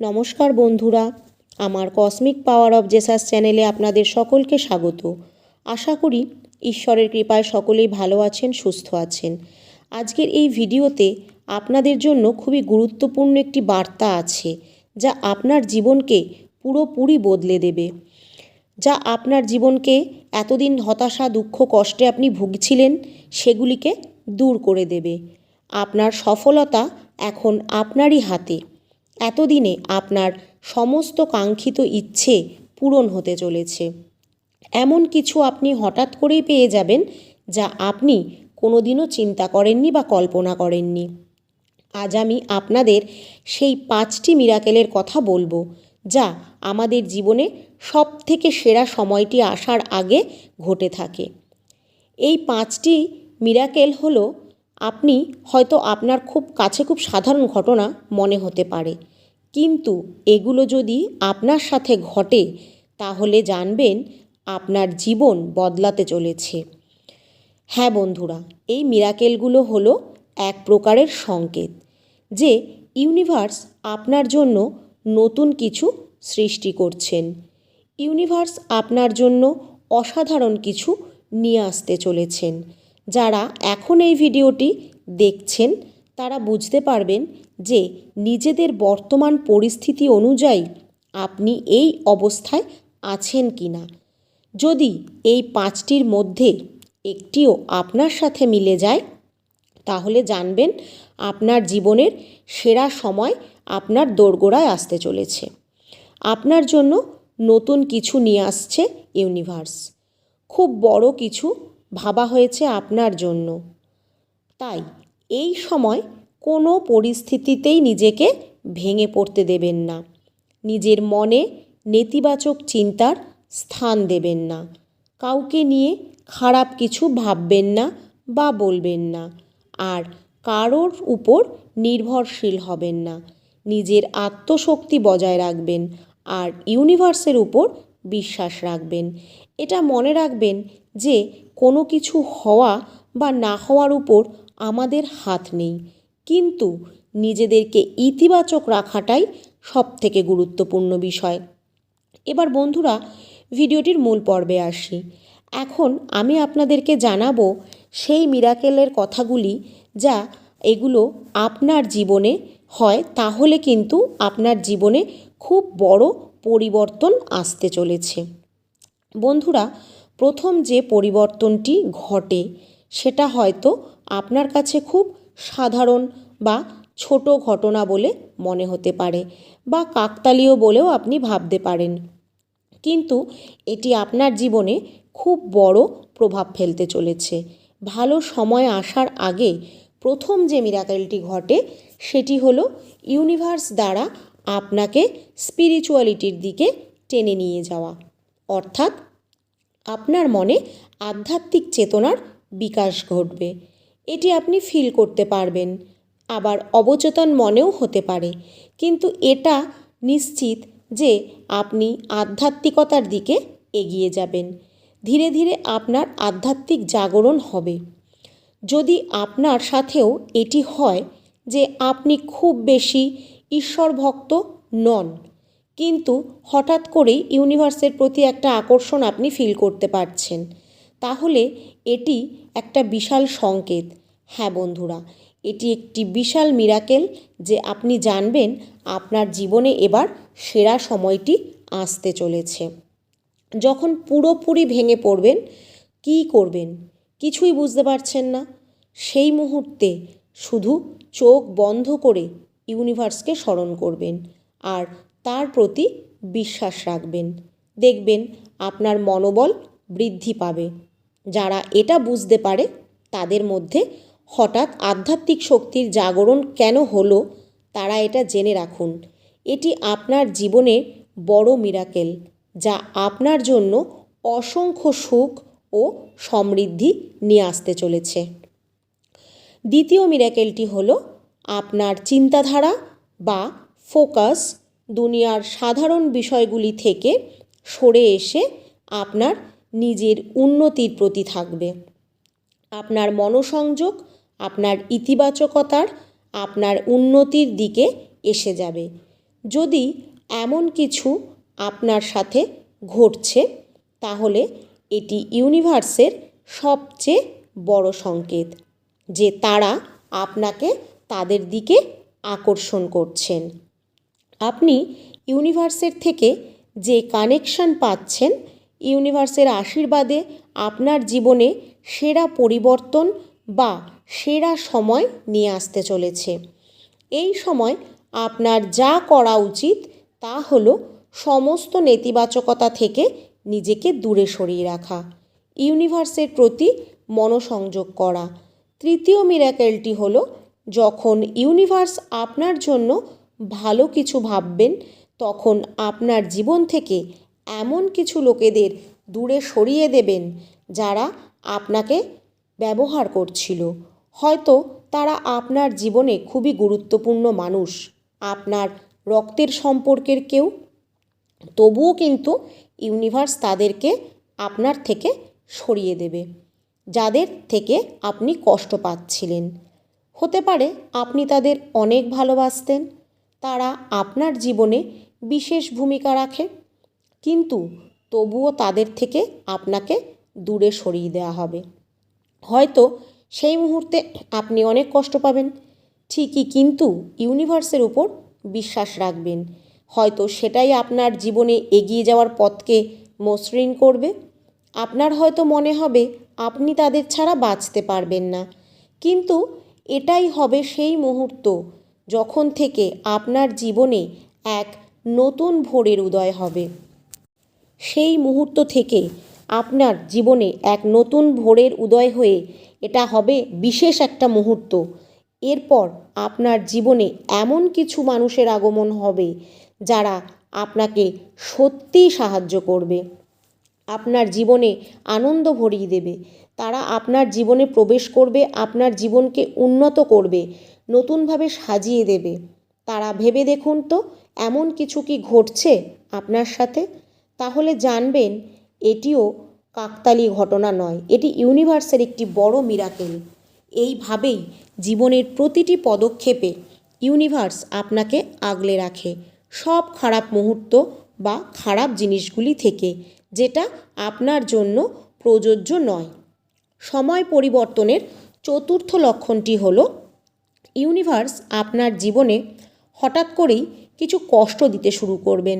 নমস্কার বন্ধুরা, আমার কসমিক পাওয়ার অব জেসাস চ্যানেলে আপনাদের সকলকে স্বাগত। আশা করি ঈশ্বরের কৃপায় সকলেই ভালো আছেন, সুস্থ আছেন। আজকের এই ভিডিওতে আপনাদের জন্য খুবই গুরুত্বপূর্ণ একটি বার্তা আছে, যা আপনার জীবনকে পুরোপুরি বদলে দেবে। যা আপনার জীবনকে এতদিন হতাশা, দুঃখ, কষ্টে আপনি ভুগছিলেন, সেগুলিকে দূর করে দেবে। আপনার সফলতা এখন আপনারই হাতে। এতদিনে আপনার সমস্ত কাঙ্ক্ষিত ইচ্ছে পূরণ হতে চলেছে। এমন কিছু আপনি হঠাৎ করেই পেয়ে যাবেন যা আপনি কোনোদিনও চিন্তা করেননি বা কল্পনা করেননি। আজ আমি আপনাদের সেই পাঁচটি মিরাকেলের কথা বলব, যা আমাদের জীবনে সব থেকে সেরা সময়টি আসার আগে ঘটে থাকে। এই পাঁচটি মিরাকেল হলো, আপনি হয়তো আপনার খুব কাছে খুব সাধারণ ঘটনা মনে হতে পারে। কিন্তু এগুলো যদি আপনার সাথে ঘটে, তাহলে জানবেন আপনার জীবন বদলাতে চলেছে। হ্যাঁ বন্ধুরা, এই মিরাকেলগুলো হলো এক প্রকারের সংকেত যে ইউনিভার্স আপনার জন্য নতুন কিছু সৃষ্টি করছেন। ইউনিভার্স আপনার জন্য অসাধারণ কিছু নিয়ে আসতে চলেছেন। যারা এখন এই ভিডিওটি দেখছেন, তারা বুঝতে পারবেন যে নিজেদের বর্তমান পরিস্থিতি অনুযায়ী আপনি এই অবস্থায় আছেন কি না যদি এই পাঁচটির মধ্যে একটিও আপনার সাথে মিলে যায়, তাহলে জানবেন আপনার জীবনের সেরা সময় আপনার দোরগোড়ায় আসতে চলেছে। আপনার জন্য নতুন কিছু নিয়ে আসছে ইউনিভার্স। খুব বড় কিছু ভাবা হয়েছে আপনার জন্য। তাই এই সময় কোনো পরিস্থিতিতেই নিজেকে ভেঙে পড়তে দেবেন না। নিজের মনে নেতিবাচক চিন্তার স্থান দেবেন না। কাউকে নিয়ে খারাপ কিছু ভাববেন না বা বলবেন না। আর কারোর উপর নির্ভরশীল হবেন না। নিজের আত্মশক্তি বজায় রাখবেন আর ইউনিভার্সের উপর বিশ্বাস রাখবেন। এটা মনে রাখবেন যে কোনো কিছু হওয়া বা না হওয়ার উপর আমাদের হাত নেই। কিন্তু নিজেদেরকে ইতিবাচক রাখাটাই সব থেকে গুরুত্বপূর্ণ বিষয়। এবার বন্ধুরা, ভিডিওটির মূল পর্বে আসি। এখন আমি আপনাদেরকে জানাব সেই মিরাকেলের কথাগুলি যা এগুলো আপনার জীবনে হয়, তাহলে কিন্তু আপনার জীবনে খুব বড় পরিবর্তন আসতে চলেছে। বন্ধুরা, প্রথম যে পরিবর্তনটি ঘটে, সেটা হয়তো আপনার কাছে খুব সাধারণ বা ছোট ঘটনা বলে মনে হতে পারে বা কাকতালীয় বলেও আপনি ভাবতে পারেন। কিন্তু এটি আপনার জীবনে খুব বড় প্রভাব ফেলতে চলেছে। ভালো সময় আসার আগে প্রথম যে মিরাকেলটি ঘটে, সেটি হলো ইউনিভার্স দ্বারা আপনাকে স্পিরিচুয়ালিটির দিকে টেনে নিয়ে যাওয়া। অর্থাৎ আপনার মনে আধ্যাত্মিক চেতনার বিকাশ ঘটবে। এটি আপনি ফিল করতে পারবেন। আবার অবচেতন মনেও হতে পারে। কিন্তু এটা নিশ্চিত যে আপনি আধ্যাত্মিকতার দিকে এগিয়ে যাবেন। ধীরে ধীরে আপনার আধ্যাত্মিক জাগরণ হবে। যদি আপনার সাথেও এটি হয় যে আপনি খুব বেশি ঈশ্বর ভক্ত নন, কিন্তু হঠাৎ করেই ইউনিভার্সের প্রতি একটা আকর্ষণ আপনি ফিল করতে পারছেন, তাহলে এটি একটা বিশাল সংকেত। হ্যাঁ বন্ধুরা, এটি একটি বিশাল মিরাকেল যে আপনি জানবেন আপনার জীবনে এবার সেরা সময়টি আসতে চলেছে। যখন পুরোপুরি ভেঙে পড়বেন, কী করবেন? কিছুই বুঝতে পারছেন না। সেই মুহূর্তে শুধু চোখ বন্ধ করে ইউনিভার্সকে স্মরণ করবেন আর তার প্রতি বিশ্বাস রাখবেন। দেখবেন আপনার মনোবল বৃদ্ধি পাবে। যারা এটা বুঝতে পারে, তাদের মধ্যে হঠাৎ আধ্যাত্মিক শক্তির জাগরণ কেন হলো, তারা এটা জেনে রাখুন। এটি আপনার জীবনের বড় মিরাকেল যা আপনার জন্য অসংখ্য সুখ ও সমৃদ্ধি নিয়ে আসতে চলেছে। দ্বিতীয় মিরাকেলটি হল আপনার চিন্তাধারা বা ফোকাস দুনিয়ার সাধারণ বিষয়গুলি থেকে সরে এসে আপনার নিজের উন্নতির প্রতি থাকবে। আপনার মনোসংযোগ, আপনার ইতিবাচকতার, আপনার উন্নতির দিকে এসে যাবে। যদি এমন কিছু আপনার সাথে ঘটছে, তাহলে এটি ইউনিভার্সের সবচেয়ে বড় সংকেত, যে তারা আপনাকে তাদের দিকে আকর্ষণ করছেন। আপনি ইউনিভার্সের থেকে যে কানেকশন পাচ্ছেন ইউনিভার্সের আশীর্বাদে আপনার জীবনে সেরা পরিবর্তন বা সেরা সময় নিয়ে আসতে চলেছে। এই সময় আপনার যা করা উচিত তা হলো সমস্ত নেতিবাচকতা থেকে নিজেকে দূরে সরিয়ে রাখা, ইউনিভার্সের প্রতি মনোসংযোগ করা। তৃতীয় মিরাকেলটি হলো যখন ইউনিভার্স আপনার জন্য ভালো কিছু ভাববেন, তখন আপনার জীবন থেকে এমন কিছু লোকেদের দূরে সরিয়ে দেবেন যারা আপনাকে ব্যবহার করছিল। হয়তো তারা আপনার জীবনে খুবই গুরুত্বপূর্ণ মানুষ। আপনার রক্তের সম্পর্কের কেউ। তবুও কিন্তু ইউনিভার্স তাদেরকে আপনার থেকে সরিয়ে দেবে, যাদের থেকে আপনি কষ্ট পাচ্ছিলেন। হতে পারে আপনি তাদের অনেক ভালোবাসতেন। তারা আপনার জীবনে বিশেষ ভূমিকা রাখে। কিন্তু তবুও তাদের থেকে আপনাকে দূরে সরিয়ে দেওয়া হবে। হয়তো সেই মুহূর্তে আপনি অনেক কষ্ট পাবেন। ঠিকই কিন্তু ইউনিভার্সের উপর বিশ্বাস রাখবেন। হয়তো সেটাই আপনার জীবনে এগিয়ে যাওয়ার পথকে মসৃণ করবে। আপনার হয়তো মনে হবে, আপনি তাদের ছাড়া বাঁচতে পারবেন না। কিন্তু এটাই হবে সেই মুহূর্ত যখন থেকে আপনার জীবনে এক নতুন ভোরের উদয় হবে। সেই মুহূর্ত থেকে আপনার জীবনে এক নতুন ভোরের উদয় হয়ে এটা হবে বিশেষ একটা মুহূর্ত। এরপর আপনার জীবনে এমন কিছু মানুষের আগমন হবে যারা আপনাকে সত্যিই সাহায্য করবে। আপনার জীবনে আনন্দ ভরিয়ে দেবে। তারা আপনার জীবনে প্রবেশ করবে, আপনার জীবনকে উন্নত করবে, নতুনভাবে সাজিয়ে দেবে। তারা ভেবে দেখুন তো, এমন কিছু কি ঘটছে আপনার সাথে? তাহলে জানবেন, এটিও কাকতালি ঘটনা নয়, এটি ইউনিভার্সের একটি বড় মিরাকেল এইভাবেই জীবনের প্রতিটি পদক্ষেপে ইউনিভার্স আপনাকে আগলে রাখে। সব খারাপ মুহূর্ত বা খারাপ জিনিসগুলি থেকে, যেটা আপনার জন্য প্রযোজ্য নয়। সময় পরিবর্তনের চতুর্থ লক্ষণটি হল, ইউনিভার্স আপনার জীবনে হঠাৎ করেই কিছু কষ্ট দিতে শুরু করবেন।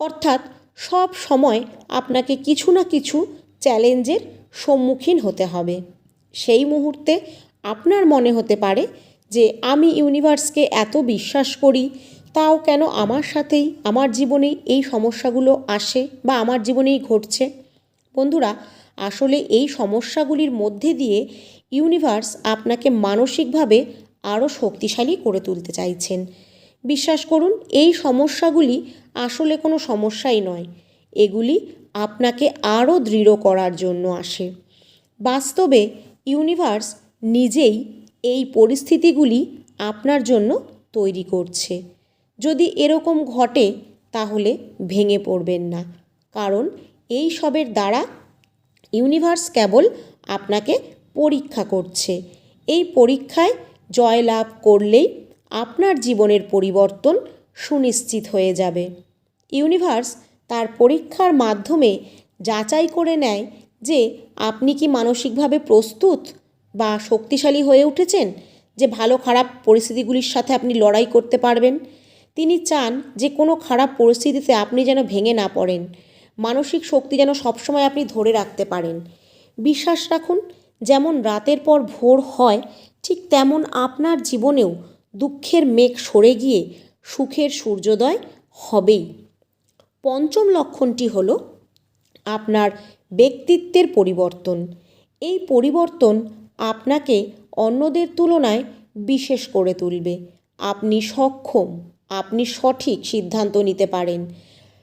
অর্থাৎ সব সময় আপনাকে কিছু না কিছু চ্যালেঞ্জের সম্মুখীন হতে হবে। সেই মুহূর্তে আপনার মনে হতে পারে যে আমি ইউনিভার্সকে এত বিশ্বাস করি, তাও কেন আমার সাথেই, আমার জীবনেই এই সমস্যাগুলো আসে বা আমার জীবনেই ঘটছে? বন্ধুরা, আসলে এই সমস্যাগুলির মধ্যে দিয়ে ইউনিভার্স আপনাকে মানসিকভাবে আরও শক্তিশালী করে তুলতে চাইছেন। বিশ্বাস করুন, এই সমস্যাগুলি আসলে কোনো সমস্যাই নয়। এগুলি আপনাকে আরও দৃঢ় করার জন্য আসে। বাস্তবে ইউনিভার্স নিজেই এই পরিস্থিতিগুলি আপনার জন্য তৈরি করছে। যদি এরকম ঘটে, তাহলে ভেঙে পড়বেন না। কারণ এই সবের দ্বারা ইউনিভার্স কেবল আপনাকে পরীক্ষা করছে। এই পরীক্ষায় জয়লাভ করলেই আপনার জীবনের পরিবর্তন সুনিশ্চিত হয়ে যাবে। ইউনিভার্স তার পরীক্ষার মাধ্যমে যাচাই করে নেয় যে আপনি কি মানসিকভাবে প্রস্তুত বা শক্তিশালী হয়ে উঠেছেন, যে ভালো খারাপ পরিস্থিতিগুলির সাথে আপনি লড়াই করতে পারবেন। তিনি চান যে কোনো খারাপ পরিস্থিতিতে আপনি যেন ভেঙে না পড়েন। মানসিক শক্তি যেন সবসময় আপনি ধরে রাখতে পারেন। বিশ্বাস রাখুন, যেমন রাতের পর ভোর হয়, ঠিক তেমন আপনার জীবনেও দুঃখের মেঘ সরে গিয়ে সুখের সূর্যোদয় হবেই। পঞ্চম লক্ষণটি হল আপনার ব্যক্তিত্বের পরিবর্তন। এই পরিবর্তন আপনাকে অন্যদের তুলনায় বিশেষ করে তুলবে। আপনি সক্ষম, আপনি সঠিক সিদ্ধান্ত নিতে পারেন,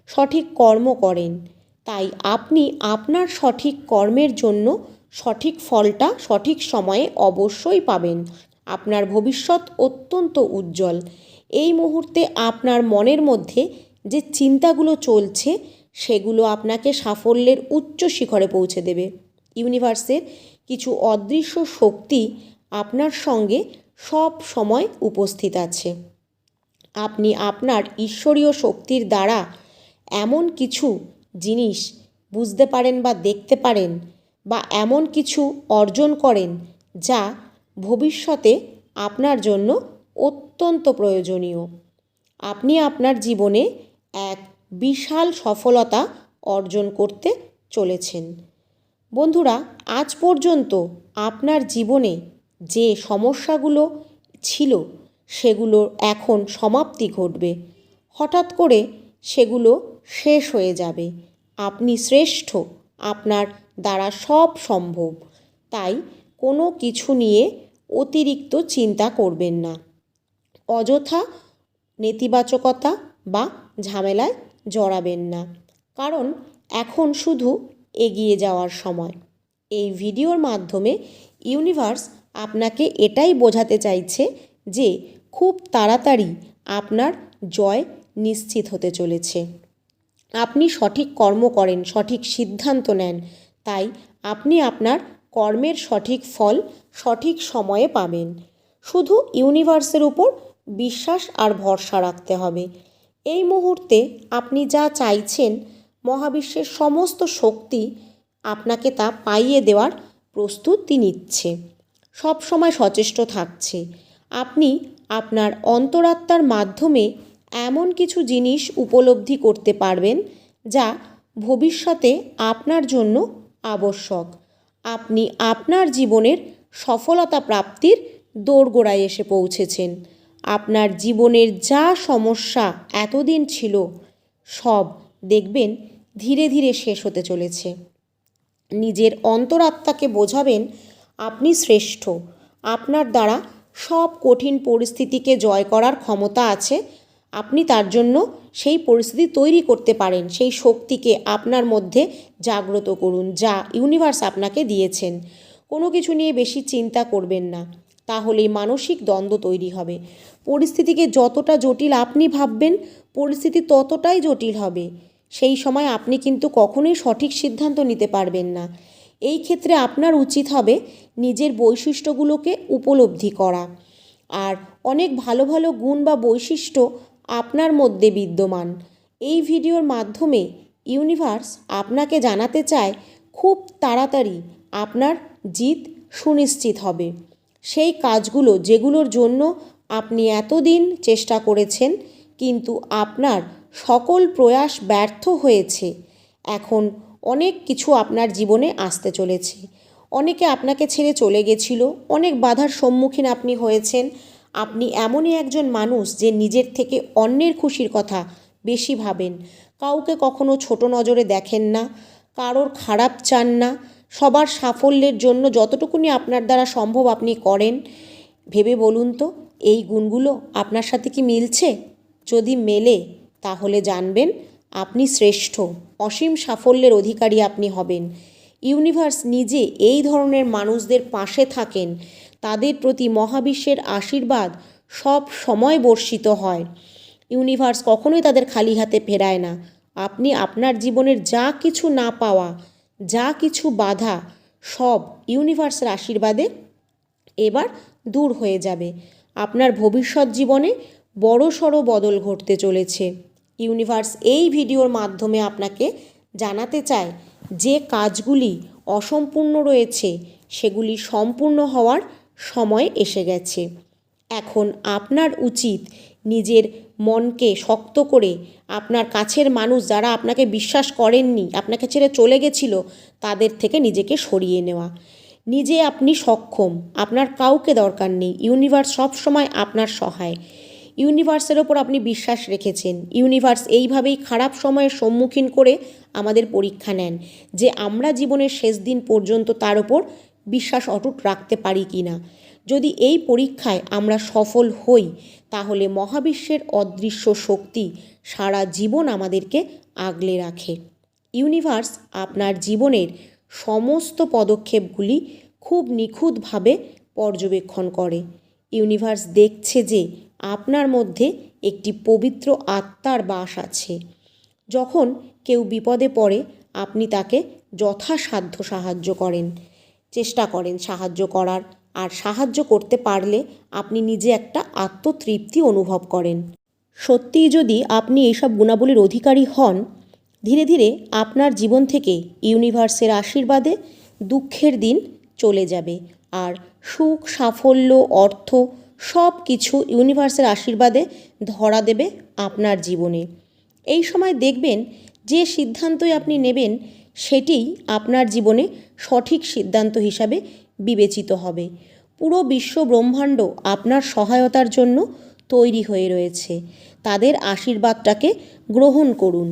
সঠিক কর্ম করেন। তাই আপনি আপনার সঠিক কর্মের জন্য সঠিক ফলটা সঠিক সময়ে অবশ্যই পাবেন। আপনার ভবিষ্যৎ অত্যন্ত উজ্জ্বল। এই মুহূর্তে আপনার মনের মধ্যে যে চিন্তাগুলো চলছে, সেগুলো আপনাকে সাফল্যের উচ্চ শিখরে পৌঁছে দেবে। ইউনিভার্সের কিছু অদৃশ্য শক্তি আপনার সঙ্গে সব সময় উপস্থিত আছে। আপনি আপনার ঈশ্বরীয় শক্তির দ্বারা এমন কিছু জিনিস বুঝতে পারেন বা দেখতে পারেন বা এমন কিছু অর্জন করেন যা ভবিষ্যতে আপনার জন্য অত্যন্ত প্রয়োজনীয়। আপনি আপনার জীবনে এক বিশাল সফলতা অর্জন করতে চলেছেন। বন্ধুরা, আজ পর্যন্ত আপনার জীবনে যে সমস্যাগুলো ছিল সেগুলোর এখন সমাপ্তি ঘটবে। হঠাৎ করে সেগুলো শেষ হয়ে যাবে। আপনি শ্রেষ্ঠ, আপনার দ্বারা সব সম্ভব। তাই কোনো কিছু নিয়ে অতিরিক্ত চিন্তা করবেন না। অযথা নেতিবাচকতা বা ঝামেলায় জড়াবেন না। কারণ এখন শুধু এগিয়ে যাওয়ার সময়। এই ভিডিওর মাধ্যমে ইউনিভার্স আপনাকে এটাই বোঝাতে চাইছে যে খুব তাড়াতাড়ি আপনার জয় নিশ্চিত হতে চলেছে। আপনি সঠিক কর্ম করেন, সঠিক সিদ্ধান্ত নেন, তাই আপনি আপনার কর্মের সঠিক ফল সঠিক সময়ে পাবেন। শুধু ইউনিভার্সের উপর বিশ্বাস আর ভরসা রাখতে হবে। এই মুহূর্তে আপনি যা চাইছেন, মহাবিশ্বের সমস্ত শক্তি আপনাকে তা পাইয়ে দেওয়ার প্রস্তুতি নিচ্ছে। সব সময় সচেষ্ট থাকছে। আপনি আপনার অন্তরাত্মার মাধ্যমে এমন কিছু জিনিস উপলব্ধি করতে পারবেন, যা ভবিষ্যতে আপনার জন্য আবশ্যক। আপনি আপনার জীবনের সফলতা প্রাপ্তির দোরগোড়ায় এসে পৌঁছেছেন। আপনার জীবনের যা সমস্যা এতদিন ছিল, সব দেখবেন ধীরে ধীরে শেষ হতে চলেছে। নিজের অন্তরাত্মাকে বোঝাবেন, আপনি শ্রেষ্ঠ। আপনার দ্বারা সব কঠিন পরিস্থিতিকে জয় করার ক্ষমতা আছে আপনি তার জন্য সেই পরিস্থিতি তৈরি করতে পারেন, সেই শক্তিকে আপনার মধ্যে জাগ্রত করুন, যা ইউনিভার্স আপনাকে দিয়েছেন। কোনো কিছু নিয়ে বেশি চিন্তা করবেন না, তাহলেই মানসিক দ্বন্দ্ব তৈরি হবে। পরিস্থিতিকে যতটা জটিল আপনি ভাববেন, পরিস্থিতি ততটাই জটিল হবে। সেই সময় আপনি কিন্তু কখনোই সঠিক সিদ্ধান্ত নিতে পারবেন না। এই ক্ষেত্রে আপনার উচিত হবে নিজের বৈশিষ্ট্যগুলোকে উপলব্ধি করা। আর অনেক ভালো ভালো গুণ বা বৈশিষ্ট্য আপনার মধ্যে বিদ্যমান। এই ভিডিওর মাধ্যমে ইউনিভার্স আপনাকে জানাতে চায়, খুব তাড়াতাড়ি আপনার জিত সুনিশ্চিত হবে। সেই কাজগুলো যেগুলোর জন্য আপনি এতদিন চেষ্টা করেছেন, কিন্তু আপনার সকল প্রয়াস ব্যর্থ হয়েছে। এখন অনেক কিছু আপনার জীবনে আসতে চলেছে। অনেকে আপনাকে ছেড়ে চলে গেছিল, অনেক বাধার সম্মুখীন আপনি হয়েছেন আপনি এমনই একজন মানুষ যে নিজের থেকে অন্যের খুশির কথা বেশি ভাবেন। কাউকে কখনো ছোট নজরে দেখেন না, কারোর খারাপ চান না, সবার সাফল্যের জন্য যতটুকুনি আপনার দ্বারা সম্ভব আপনি করেন। ভেবে বলুন তো, এই গুণগুলো আপনার সাথে কি মিলছে? যদি মেলে, তাহলে জানবেন আপনি শ্রেষ্ঠ, অসীম সাফল্যের অধিকারী আপনি হবেন। ইউনিভার্স নিজে এই ধরনের মানুষদের পাশে থাকেন। তাদের প্রতি মহাবিশ্বের আশীর্বাদ সব সময় বর্ষিত হয়। ইউনিভার্স কখনোই তাদের খালি হাতে ফেরায় না। আপনি আপনার জীবনের যা কিছু না পাওয়া, যা কিছু বাধা, সব ইউনিভার্সের আশীর্বাদে এবার দূর হয়ে যাবে। আপনার ভবিষ্যৎ জীবনে বড় সড়ো বদল ঘটতে চলেছে। ইউনিভার্স এই ভিডিওর মাধ্যমে আপনাকে জানাতে চায় যে কাজগুলি অসম্পূর্ণ রয়েছে, সেগুলি সম্পূর্ণ হওয়ার সময় এসে গেছে। এখন আপনার উচিত নিজের মনকে শক্ত করে আপনার কাছের মানুষ যারা আপনাকে বিশ্বাস করেননি, আপনাকে ছেড়ে চলে গেছিল, তাদের থেকে নিজেকে সরিয়ে নেওয়া। নিজে আপনি সক্ষম, আপনার কাউকে দরকার নেই ইউনিভার্স সব সময় আপনার সহায়। ইউনিভার্সের ওপর আপনি বিশ্বাস রেখেছেন ইউনিভার্স এইভাবেই খারাপ সময়ের সম্মুখীন করে আমাদের পরীক্ষা নেন যে আমরা জীবনের শেষ দিন পর্যন্ত তার ওপর বিশ্বাস অটুট রাখতে পারি কি না? যদি এই পরীক্ষায় আমরা সফল হই, তাহলে মহাবিশ্বের অদৃশ্য শক্তি সারা জীবন আমাদেরকে আগলে রাখে। ইউনিভার্স, আপনার জীবনের সমস্ত পদক্ষেপগুলি খুব নিখুঁতভাবে পর্যবেক্ষণ করে। ইউনিভার্স দেখছে যে আপনার মধ্যে একটি পবিত্র আত্মার বাস আছে। যখন কেউ বিপদে পড়ে, আপনি তাকে যথাসাধ্য সাহায্য করেন। চেষ্টা করেন সাহায্য করার। আর সাহায্য করতে পারলে আপনি নিজে একটা আত্মতৃপ্তি অনুভব করেন। সত্যিই যদি আপনি এইসব গুণাবলীর অধিকারী হন, ধীরে ধীরে আপনার জীবন থেকে ইউনিভার্সের আশীর্বাদে দুঃখের দিন চলে যাবে। আর সুখ, সাফল্য, অর্থ সব কিছু ইউনিভার্সের আশীর্বাদে ধরা দেবে আপনার জীবনে। এই সময় দেখবেন যে সিদ্ধান্তই আপনি নেবেন সেটিই আপনার জীবনে সঠিক সিদ্ধান্ত হিসাবে বিবেচিত হবে। পুরো বিশ্ব ব্রহ্মাণ্ড আপনার সহায়তার জন্য তৈরি হয়ে রয়েছে। তাদের আশীর্বাদটাকে গ্রহণ করুন।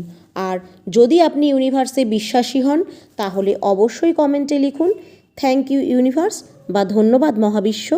আর যদি আপনি ইউনিভার্সে বিশ্বাসী হন, তাহলে অবশ্যই কমেন্টে লিখুন, থ্যাংক ইউ ইউনিভার্স বা ধন্যবাদ মহাবিশ্ব